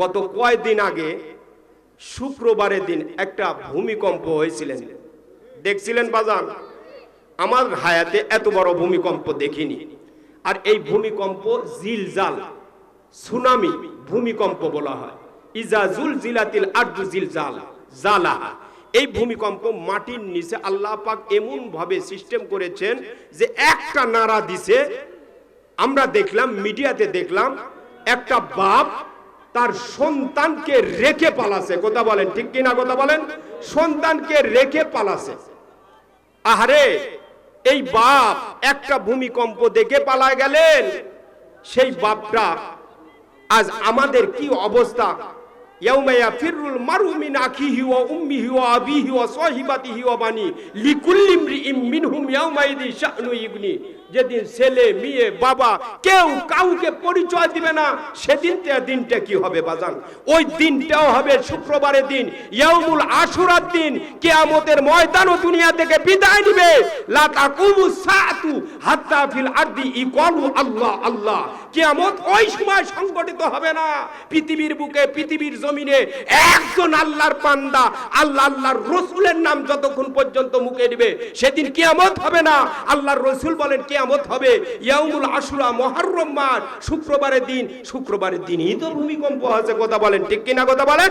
গত কয়দিন আগে শুক্রবারের দিন একটা ভূমিকম্প হয়েছিলেন। দেখছিলেন বাজান? আমার হায়াতে এত বড় ভূমিকম্প দেখিনি। আর এই ভূমিকম্প জিলজাল, সুনামি ভূমিকম্প বলা হয়। ইজাজুল জিলাতিল আর্দু জিলজাল জালাহা এই ভূমিকম্প মাটির নিচে আল্লাহ পাক এমন ভাবে সিস্টেম করেছেন যে একটা নাড়া দিছে, আমরা দেখলাম, মিডিয়াতে দেখলাম, একটা বাপ তার সন্তানকে রেখে পালাছে। কথা বলেন, ঠিক কিনা কথা বলেন? সন্তানকে রেখে পালাছে। আহারে, এই বাপ একটা ভূমিকম্প দেখে পালায় গেলেন। সেই বাপটা আজ আমাদের কি অবস্থা? ইয়াউমা ইয়াফিরুল মারু আখিহি ওয়া উম্মিহি ওয়া আবিহি ওয়া সাহিবাতিহি ওয়া বানি লিকুল্লি ইমরিইম মিনহুম ইয়াউমাইদি শানু ইগনি যেদিন ছেলে, মেয়ে, বাবা কেউ কাউকে পরিচয় দিবে না সেদিন দিনটা কি হবে বাজান? ওই দিনটাও হবে শুক্রবারের দিন, ইয়াউমুল আশুরার দিন, কিয়ামতের ময়দান ও দুনিয়া থেকে বিদায় নিবে। সাআতু হাত্তা ফিল আল্লাহ আল্লাহ। কিয়ামত ওই সময় সংগঠিত হবে না। পৃথিবীর বুকে, পৃথিবীর জমিনে একজন আল্লাহর পান্দা আল্লাহ, আল্লাহর রসুলের নাম যতক্ষণ পর্যন্ত মুখে দিবে, সেদিন কিয়ামত হবে না। আল্লাহর রসুল বলেন কিয়ামত হবে। ইয়াউমুল আশুরা মহরম মাস। শুক্রবারের দিন, শুক্রবারের দিনই তো ভূমিকম্প আছে, কথা বলেন। ঠিক কিনা কথা বলেন?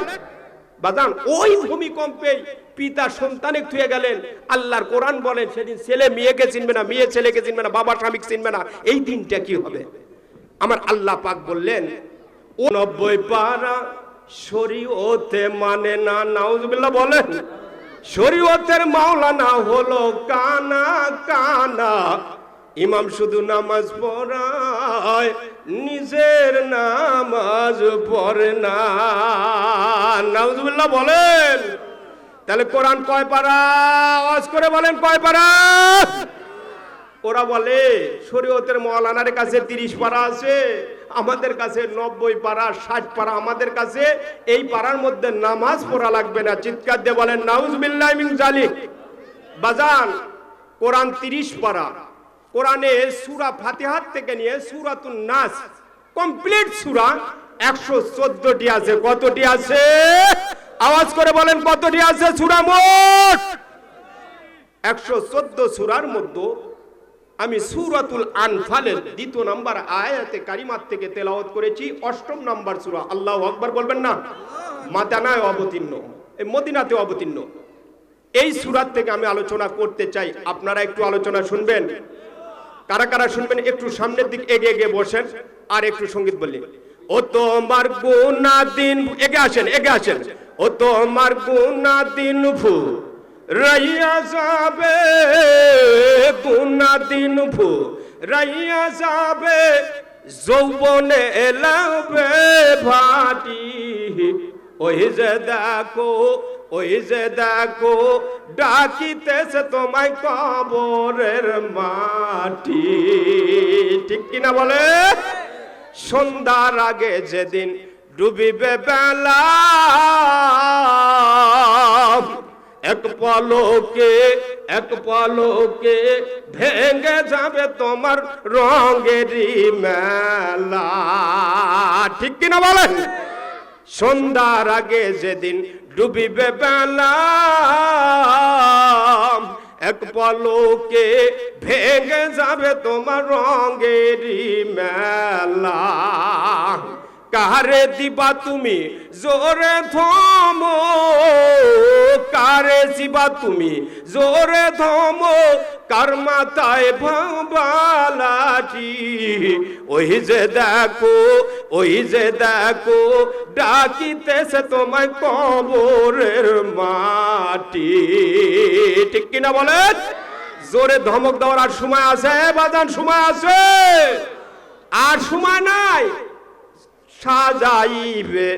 বাজান, ওই ভূমিকম্পে পিতা সন্তানে থুয়ে গেলেন। আল্লাহর কোরআন বলেন, সেদিন ছেলে মেয়েকে চিনবে না, মেয়ে ছেলেকে চিনবে না, বাবা স্বামীকে চিনবে না। এই দিনটা কি হবে? আমার আল্লাহ পাক বললেন, ও নব্বই পারা শরীয়তে মানে না, নাউজুবিল্লাহ বলেন। শরীয়তের মাওলানা হলো কানা কানা। ইমাম শুধু নামাজ পড়ায়, নিজের নামাজ পড়ে না। বলেন। তাহলে কোরআন কয় পারা? আওয়াজ করে বলেন কয় পারা? ওরা বলে, শরীয়তের মৌলানার কাছে তিরিশ পারা আছে, আমাদের কাছে নব্বই পারা, ষাট পারা, আমাদের কাছে এই পাড়ার মধ্যে নামাজ পড়া লাগবে না। চিৎকার দিয়ে বলেন, নাউজবিল্লাহ জালিক। বাজান, কোরআন তিরিশ পারা। কোরআনে সুরা ফাতিহাত থেকে নিয়ে সুরাতুন নাস, কমপ্লিট সুরা, একশো চোদ্দটি আছে। কতটি আছে? আওয়াজ করে বলেন, কতটি আছে সুরা মোট? একশো চোদ্দ সুরার মধ্যে আমি সুরাতুল আনফালের দ্বিতীয় নাম্বার আয়াতে কারিমাত থেকে তেলাওয়াত করেছি, অষ্টম নাম্বার সুরা। আল্লাহ আকবার বলবেন না? মাদানায় অবতীর্ণ এই মদিনাতে অবতীর্ণ। এই সুরাত থেকে আমি আলোচনা করতে চাই। আপনারা একটু আলোচনা শুনবেন। কারা কারা শুনবেন, একটু সামনের দিক এগিয়ে এগিয়ে বসেন আর একটু সংগীত বললেন ও তোমার গুনা দিন এগে আসেন এগে আসেন। ও তোমার গুনা দিন ফু রাইয়া যাবে। গুনা দিন ফু রাইয়া যাবে। যৌবনে এলাবে ভাটি। ওই যে দেখো ওই যে দেখো, ডাকিতেছে তোমায় কবরের মাটি। ঠিক কিনা বলে? সন্ধ্যার আগে যেদিন ডুবিবে বেলা, এক পলকে এক পলকে ভেঙে যাবে তোমার রঙেরই মেলা। ঠিক কিনা বলেন? সন্ধ্যার আগে যেদিন ডুবিবে বেলা এক পলকে ভেঙে যাবে তোমার রঙেরই মেলা। কারে দিবা তুমি জোরে থম কারে দিবা তুমি জোরে থম কার মাথায় ভাবালাটি ওই যে দেখো, ওই যে দেখো, ডাকিতেছে তোমায় কবরের মাটি। ঠিক কিনা বলেন? জোরে ধমক দেওয়ার আর সময় আছে? বাজান, সময় আছে? আর সময় নাই? সাজাইবে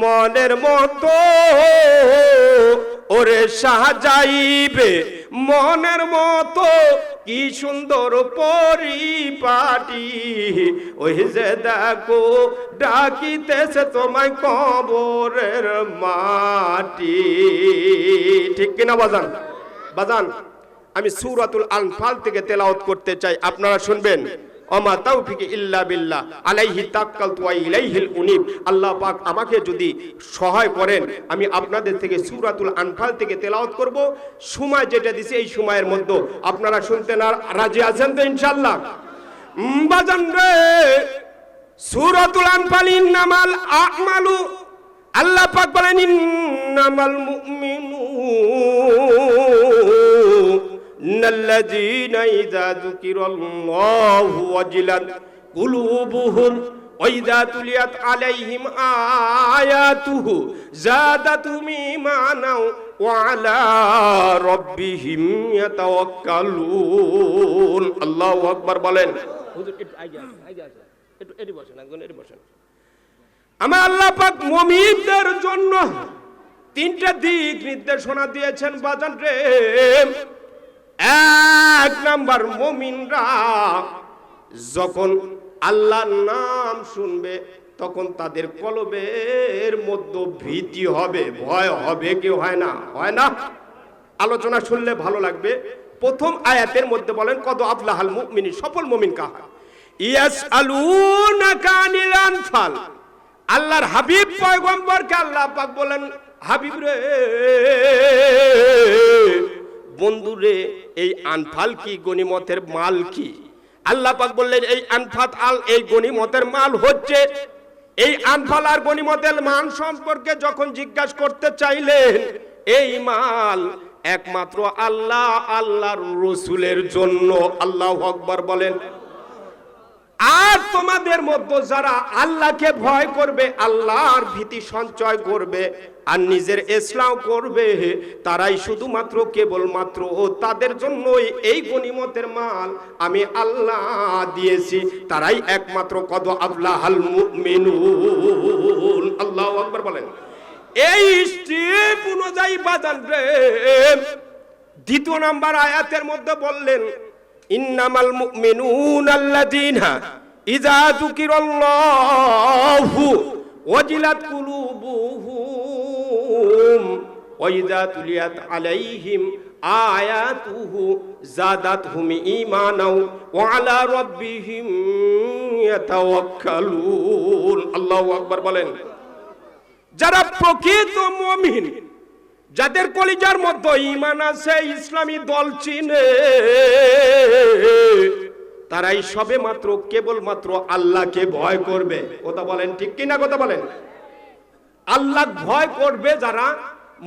মনের মতো। ওরে সাজাইবে মনের মতো কি সুন্দর পরিপাটি। ওই যে দেখো, ডাকিতেছে তোমায় কবরের মাটি। ঠিক কিনা বাজান? বাজান, আমি সুরাতুল আনফাল থেকে তেলাওয়াত করতে চাই, আপনারা শুনবেন। অমা তৌফিক ইল্লা বিল্লাহ, আলাইহি তাক্কালতু ওয়া ইলাইহিল উনিব। আল্লাহ পাক আমাকে যদি সহায় করেন, আমি আপনাদের থেকে সূরাতুল আনফাল থেকে তেলাওয়াত করব। সময় যেটা দিছে এই সময়ের মধ্যে। আপনারা শুনতে না, রাজি আছেন তো ইনশাআল্লাহ? বাজান রে! সূরাতুল আনফাল ইন্নামাল আমালু। আল্লাহ পাক বলেন, ইন্নামাল মুমিনুনা। الذين إذا ذكر الله وجلت قلوبهم وإذا تليت عليهم آياته زادتهم إيمانا وعلى ربهم يتوكلون الله أكبر বলেন হুজুর একটু আগে আসেন আগে আসেন একটু এটি বসেন একজন এটি বসেন আমার আল্লাহ পাক মুমিনদের জন্য তিনটা দিক নির্দেশনা দিয়েছেন বাজান রে এক নাম্বার মুমিনরা যখন আল্লাহর নাম শুনবে, তখন তাদের কলবের মধ্যে ভীতি হবে, ভয় হবে কি হয় না হয় না। আলোচনা শুনলে ভালো লাগবে। প্রথম আয়াতের মধ্যে বলেন, কদ আফলাহাল মুমিনি, সফল মুমিন কাহা ইয়াস আলুনাকা আনিল আনফাল আল্লাহর হাবিব পয়গম্বরকে আল্লাহ পাক বলেন, হাবিব রে বন্ধু রে, এই আনফাল কি গনিমতের মাল কি? আল্লাহ পাক বললেন, এই আনফাত আল, এই গনিমতের মাল হচ্ছে। এই আনফাল আর গনিমতের মান সম্পর্কে যখন জিজ্ঞাসা করতে চাইলেন, এই মাল একমাত্র আল্লাহ, আল্লাহর রসুলের জন্য। আল্লাহ আকবর বলেন আর তোমাদের মধ্যে যারা আল্লাহকে ভয় করবে, আল্লাহর ভীতি সঞ্চয় করবে আর নিজের ইসলাম করবে, তারাই শুধুমাত্র কেবলমাত্র তাদের জন্যই এই গনিমতের মাল আমি আল্লাহ দিয়েছি। তারাই একমাত্র কদ আল্লাহ আল্লাহ আকবার বলেন। এই স্টেপ অনুযায়ী বাজান দ্বিতীয় নাম্বার আয়াতের মধ্যে বললেন ইন্নামাল মুমিনুন আল্লাযীনা ইযা যুকিরাল্লাহু ওয়াজিলাত কুলুবুহুম ওয়া ইযা তুলিয়াত আলাইহিম আয়াতুহু জাদাতহুম ঈমানাও ওয়া আলা রাব্বিহিম ইয়াতাওয়াক্কালুন। আল্লাহু আকবার বলেন, যারা প্রকৃত মুমিন যাদের কলিজার মধ্যে ইমান আছে, ইসলামী দল চিনে। তারাই সবে মাত্র, কেবলমাত্র আল্লাহকে ভয় করবে। কথা বলেন, ঠিক কিনা কথা বলেন? আল্লাহ ভয় করবে যারা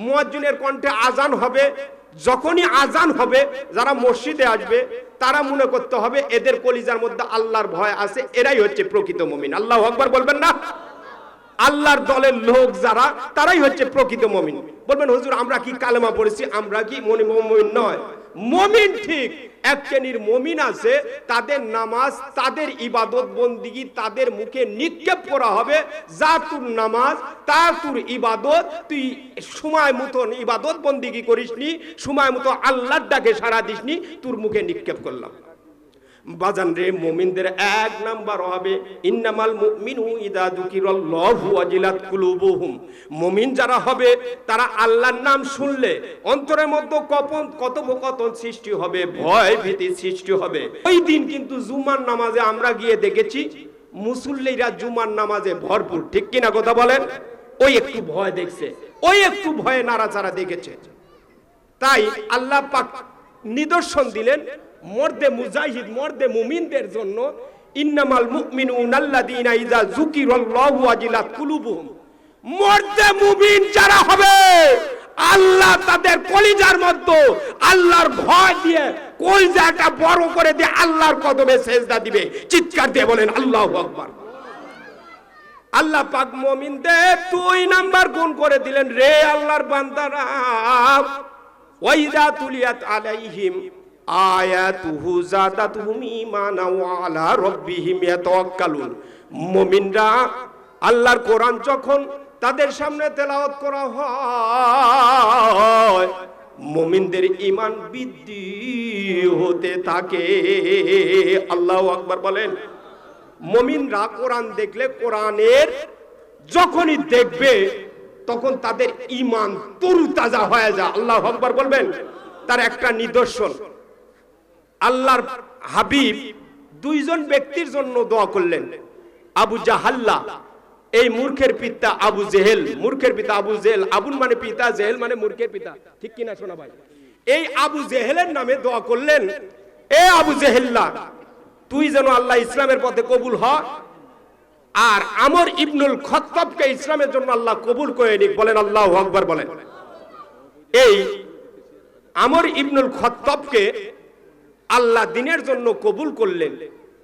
মুয়াজ্জিনের কণ্ঠে আজান হবে, যখনই আজান হবে, যারা মসজিদে আসবে, তারা মনে করতে হবে এদের কলিজার মধ্যে আল্লাহর ভয় আছে, এরাই হচ্ছে প্রকৃত মুমিন। আল্লাহ আকবার বলবেন না? আল্লাহর দলের লোক যারা, তারাই হচ্ছে প্রকৃত মমিন। বলবেন, হুজুর, আমরা কি কালেমা পড়েছি? আমরা কি মনি মমিন নয়। মমিন ঠিক, এক শ্রেণির মমিন আছে, তাদের নামাজ, তাদের ইবাদত বন্দিগি তাদের মুখে নিক্ষেপ করা হবে যা তোর নামাজ তা তোর ইবাদত, তুই সময় মতন ইবাদত বন্দিগি করিসনি, সময় মতো আল্লাহর ডাকে সারা দিসনি, তোর মুখে নিক্ষেপ করলাম। বাজান রে মুমিনদের এক নাম্বার হবে, ইন্নামাল মুমিনু ইদা যুকিরাল্লাহু ওয়াজিলাত কুলুবুহুম। মুমিন যারা হবে, তারা আল্লাহর নাম শুনলে অন্তরের মধ্যে কপন, কথোপকথন সৃষ্টি হবে, ভয় ভীতি সৃষ্টি হবে। ওই দিন কিন্তু জুমার নামাজে আমরা গিয়ে দেখেছি, মুসল্লিরা জুমার নামাজে ভরপুর। ঠিক কিনা কথা বলেন? ওই একটু ভয় দেখছে, ওই একটু ভয়ে নাড়াচাড়া দেখেছে। তাই আল্লাহ পাক নিদর্শন দিলেন মর্দে মুজাহিদ, মর্দে মুমিনদের জন্য ইন্নামাল মুমিনুন আল্লাযীনা ইযা যুকিরাল্লাহু ওয়াজিলাত কুলুবুহুম। মর্দে মুমিন যারা হবে, আল্লাহ তাদের কলিজার মধ্যে আল্লাহর ভয় দিয়ে কলিজাটা বড় করে দিয়ে আল্লাহর কদমে সেজদা দিবে। চিৎকার দিয়ে বলেন, আল্লাহু আকবার। আল্লাহ পাক মুমিনদের দুই নাম্বার গুণ করে দিলেন, রে আল্লাহর বান্দারা ওয়াইদা তুলিয়াত আলাইহিম আয়াতুহু জাদাতুহুম ঈমানা ওয়া আলা রাব্বিহিম ইয়াতাওয়াক্কালুন। মুমিনরা আল্লাহর কোরআন যখন তাদের সামনে তেলাওয়াত করা হয়, মুমিনদের ঈমান বৃদ্ধি হতে থাকে। আল্লাহু আকবার বলেন, মুমিনরা কোরআন দেখলে কোরআনের যখনই দেখবে, তখন তাদের ঈমান তরুতাজা হয়ে যায়। আল্লাহ আকবার বলবেন, তার একটা নিদর্শন আল্লাহর হাবিব দুইজন ব্যক্তির জন্য দোয়া করলেন। আবু জাহাল্লা, এই মূর্খের পিতা আবু জেহেল, মূর্খের পিতা আবু জেহেল, আবুল মানে পিতা, জেহেল মানে মূর্খের পিতা। ঠিক কিনা শোনা ভাই? এই আবু জেহেলের নামে দোয়া করলেন, এ আবু জেহেল্লা, তুই যেন আল্লাহ ইসলামের পথে কবুল হ, আর আমর ইবনুল খত্তবকে ইসলামের জন্য আল্লাহ কবুল করে নিক। বলেন, আল্লাহ আকবার বলেন। এই আমর ইবনুল খত্তবকে আল্লাহ দিনের জন্য কবুল করলেন।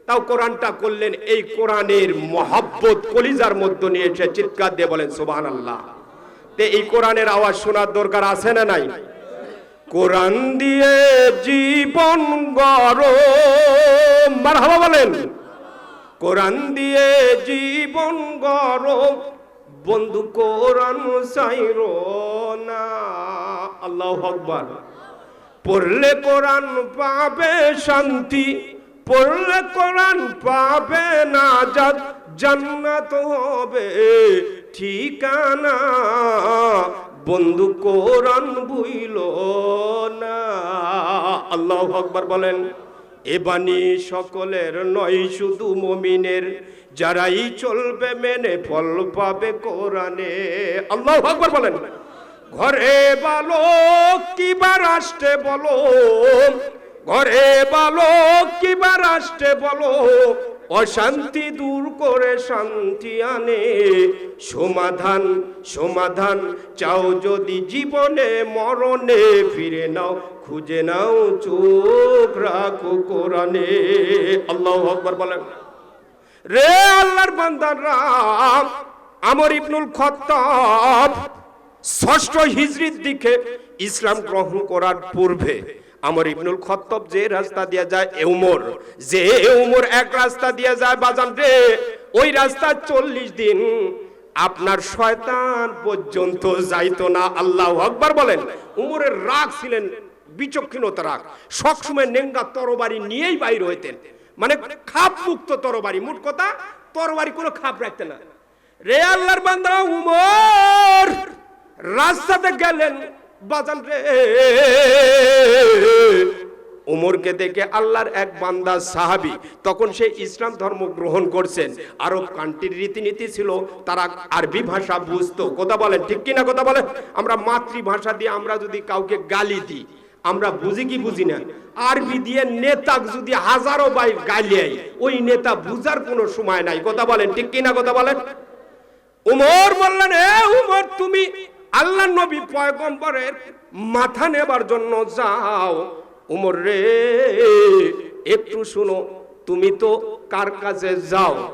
তাও কোরআনটা করলেন, এই কোরআনের মহাব্বত কলিজার মধ্যে নিয়ে এসে চিৎকার দিয়ে বলেন সুবহান আল্লাহ তে এই কোরআনের আওয়াজ শোনার দরকার আছে না নাই? কোরআন দিয়ে জীবন গড়ো মারহাবা বলেন। কোরআন দিয়ে জীবন গড়ো বন্ধু কোরআন সাইর না। আল্লাহ আকবার। পড়লে কোরআন পাবে শান্তি, পড়লে কোরআন পাবে না যাত জান্নাত হবে ঠিকানা। বন্ধু কোরআন বুইল না। আল্লাহ আকবার বলেন, এ বাণী সকলের নয়, শুধু মমিনের। যারাই চলবে মেনে ফল পাবে কোরআনে। আল্লাহ আকবার বলেন। ঘরে বালো কিবা রাষ্ট্রে বলো? ঘরে বালো কিবা রাষ্ট্রে বলো? অশান্তি দূর করে শান্তি আনে। সমাধান সমাধান চাও যদি জীবনে মরণে, ফিরে নাও, খুঁজে নাও, চোখ রাখো কোরআনে। আল্লাহ আকবার বলেন। রে আল্লাহর বান্দারা, আমর ইবনুল খত্তাব ষষ্ঠ হিজড়ির দিকে ইসলাম গ্রহণ করার পূর্বে আমার ইবনুল খত্তব যে রাস্তা দিয়ে যায় এউমর যে এউমর এক রাস্তা দিয়ে যায় বাজান রে, ওই রাস্তা চল্লিশ দিন আপনার শয়তান পর্যন্ত যাইতো না। আল্লাহ আকবার বলেন, উমরের রাগ ছিলেন, বিচক্ষণতা রাগ। সবসময় নেঙ্গা তরবারি নিয়েই বাইর হইতেন। মানে খাপ মুক্ত তরবারি, মোট কথা তরবারি কোনো খাপ রাখতে না। রে আল্লাহর বান্দা, উমর! রাস্তাতে গেলেন, বাজান রে। উমরকে দেখে আল্লাহর এক বান্দা সাহাবি, তখন সে ইসলাম ধর্ম গ্রহণ করছেন। আরব কান্ট্রির রীতিনীতি ছিল, তারা আরবি ভাষা বুঝতো। কথা বলেন, ঠিক কিনা কথা বলেন? আমরা মাতৃভাষা দিয়ে আমরা যদি কাউকে গালি দিই, আমরা বুঝি কি বুঝি না? আরবি দিয়ে নেতা যদি হাজারো বাই গালিয়াই ওই নেতা বুঝার কোনো সময় নাই। কথা বলেন, ঠিক কিনা কথা বলেন? উমর বললেন, এ উমর তুমি আল্লাহ নবী পয়গম্বরের মাথা নেবার জন্য যাও। উমর রে, একটু শুনো, তুমি তো কার কাছে যাও?